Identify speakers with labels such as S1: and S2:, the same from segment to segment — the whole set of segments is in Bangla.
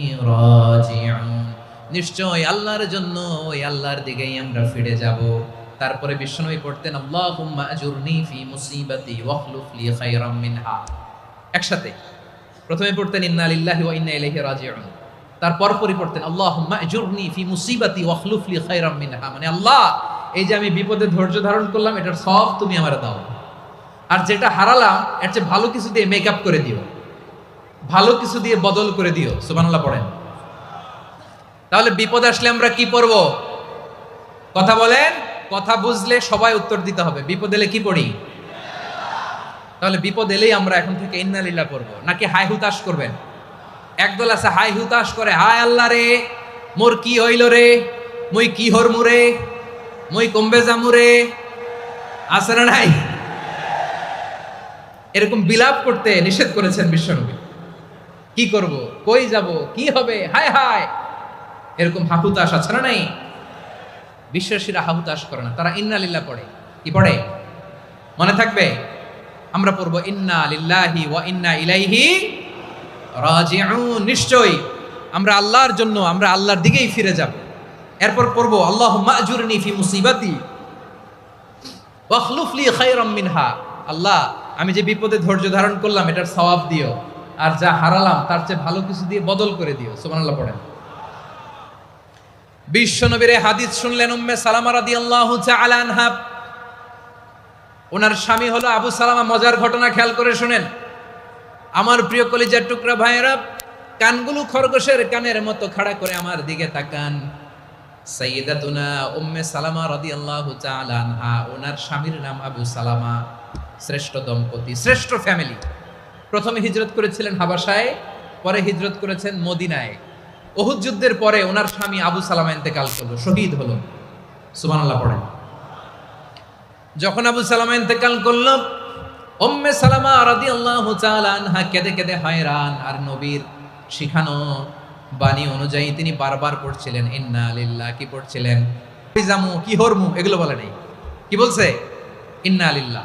S1: রাজিউন। নিশ্চয় আল্লাহর জন্য ওই আল্লাহর দিকেই আমরা ফিরে যাব। তারপরে বিষ্ণুই পড়তেন, আল্লাহুম্মা আজুরনি ফি মুসিবাতি ওয়াখলুফ লি খায়রাম মিনহা। একসাথে। প্রথমে পড়তেন, ইন্না লিল্লাহি ওয়া ইন্না ইলাইহি রাজিউন। তারপর পরই পড়তেন, আল্লাহুম্মা আজুরনি ফি মুসিবাতি ওয়াখলুফ লি খায়রাম মিনহা। মানে আল্লাহ, এই যে আমি বিপদে ধৈর্য ধারণ করলাম, এটার সব তুমি আমারে দাও। আর যেটা হারালাম, এর চেয়ে ভালো কিছু দিয়ে মেকআপ করে দিও। ভালো কিছু দিয়ে বদল করে দিও, সুবহানাল্লাহ পড়েন। তাহলে বিপদ আসলে আমরা কি পড়ব? কথা বলেন, কথা বুঝলে সবাই উত্তর দিতে হবে। বিপদ এলে কি পড়ি? তাহলে বিপদ এলেই আমরা এখন থেকে ইন্নালিল্লাহ করব নাকি হাই হুতাশ করবেন? একদল আছে, হাই হুতাশ করে, হায় আল্লাহ রে, মোর কি হইল রে? মুই কি হরমু রে? মুই কমবে জামু রে? আছে না নাই? এরকম বিলাপ করতে নিষেধ করেছেন বিশ্বনবী। কি করব? কই যাব? কি হবে? হায় হায়! এরকম হাহুতাস আছে না নাই? বিশ্বাসীরা হাহুতাস করে না। তারা ইন্না লিল্লাহ পড়ে। কি পড়ে? মনে থাকবে? আমরা পড়ব ইন্না লিল্লাহি ওয়া ইন্না ইলাইহি রাজিউন। নিশ্চয়ই আমরা আল্লাহর জন্য, আমরা আল্লাহর দিকেই ফিরে যাব। এরপর পড়ব, আল্লাহ মাজুরনি ফি মুসিবাতি ওয়াখলুফ লি খায়রাম মিনহা। আল্লাহ, আমি যে বিপদে ধৈর্য ধারণ করলাম, এটার সওয়াব দিও। আর যা হারালাম, তার চেয়ে ভালো কিছু দিয়ে বদল করে দিও। সুবহানাল্লাহ পড়েন। বিশ্বনবীর হাদিস শুনলেন উম্মে সালামা রাদিয়াল্লাহু তাআলা আনহা। ওনার স্বামী হলো আবু সালামা, মজার ঘটনা খেয়াল করে শুনেন। আমার প্রিয় কলিজার টুকরা ভাইয়েরা, কানগুলো খরগোশের কানের মতো খাড়া করে আমার দিকে তাকান। সাইয়্যিদাতুনা উম্মে সালামা রাদিয়াল্লাহু তাআলা আনহা, ওনার স্বামীর নাম আবু সালামা শ্রেষ্ঠ দম্পতি শ্রেষ্ঠ ফ্যামিলি প্রথমে হিজরত করেছিলেন হাবাসায় পরে হিজরত করেছেন মদিনায়। ওহুদ যুদ্ধের পরে ওনার স্বামী আবু সালামা ইন্তেকাল করল, শহীদ হলো। সুবহানাল্লাহ পড়েন। যখন আবু সালামা ইন্তেকাল করল, উম্মে সালামা রাদিয়াল্লাহু তাআলা আনহা কেঁদে কেঁদে হয়রান, আর নবীর শিখানো বাণী অনুযায়ী তিনি বারবার পড়ছিলেন, ইন্না লিল্লাহ কি পড়ছিলেন? কি হরমু এগুলো বলে নেই। কি বলছে? ইন্না লিল্লাহ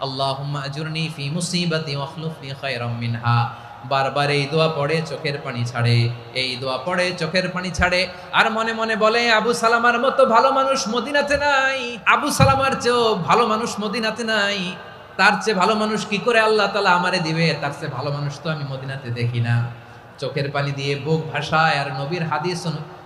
S1: আল্লাহুম্মা আজুরনি ফি মুসিবাতি ওয়াখলুফ লি খায়রাম মিনহা। বারবার এই দোয়া পড়ে, চোখের পানি ছাড়ে। এই দোয়া পড়ে, চোখের পানি ছাড়ে। আর মনে মনে বলে, আবু সালামার মতো ভালো মানুষ মদিনাতে নাই। আবু সালামার চেয়েও ভালো মানুষ মদিনাতে নাই। তার চেয়ে ভালো মানুষ কি করে আল্লাহ তালা আমারে দিবে? তার চেয়ে ভালো মানুষ তো আমি মদিনাতে দেখি না। চোখের পানি দিয়ে বুক ভাষায় আর নবীর হাদিস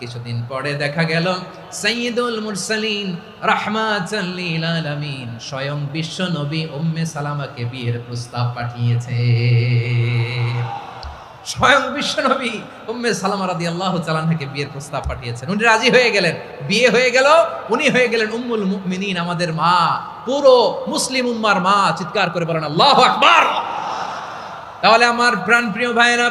S1: কিছুদিন পরে দেখা গেল, সাইয়্যিদুল মুরসালিন রাহমাতাল লিল আলামিন স্বয়ং বিশ্ব নবী উম্মে সালামাকে বিয়ের প্রস্তাব পাঠিয়েছে। স্বয়ং বিশ্ব নবী উম্মে সালামা রাদিয়াল্লাহু তাআলাকে বিয়ের প্রস্তাব পাঠিয়েছেন। উনি রাজি হয়ে গেলেন। বিয়ে হয়ে গেল, উনি হয়ে গেলেন উম্মুল মুমিনিন, আমাদের মা, পুরো মুসলিম উম্মার মা। চিৎকার করে বলেন, আল্লাহু আকবার! তাহলে আমার প্রাণপ্রিয় ভাইয়েরা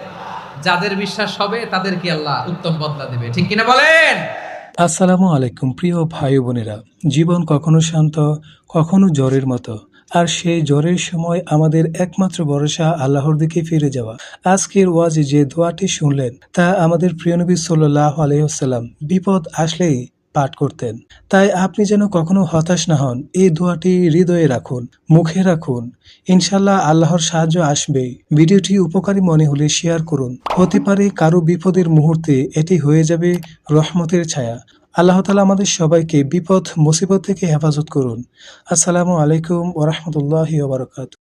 S1: যাদের বিশ্বাস হবে, তাদেরকে আল্লাহ উত্তম বদলা দেবে। ঠিক কিনা বলেন?
S2: আসসালামু আলাইকুম, প্রিয় ভাই বোনেরা। জীবন কখনো শান্ত, কখনো জ্বরের মতো। আর সেই জ্বরের সময় আমাদের একমাত্র ভরসা আল্লাহর দিকে ফিরে যাওয়া। আজকের ওয়াজে যে দোয়াটি শুনলেন, তা আমাদের প্রিয় নবী সাল্লাহ আলহ্লাম বিপদ আসলেই পাঠ করতেন। তাই আপনি যেন কখনো হতাশ না হন। এই দোয়াটি হৃদয়ে রাখুন, মুখে রাখুন। ইনশাল্লাহ আল্লাহর সাহায্য আসবে। ভিডিওটি উপকারী মনে হলে শেয়ার করুন। হতে পারে কারও বিপদের মুহূর্তে এটি হয়ে যাবে রহমতের ছায়া। আল্লাহ তালা আমাদের সবাইকে বিপদ, মুসিবত থেকে হেফাজত করুন। আসসালামু আলাইকুম ওরহমতুল্লাহ বারকাত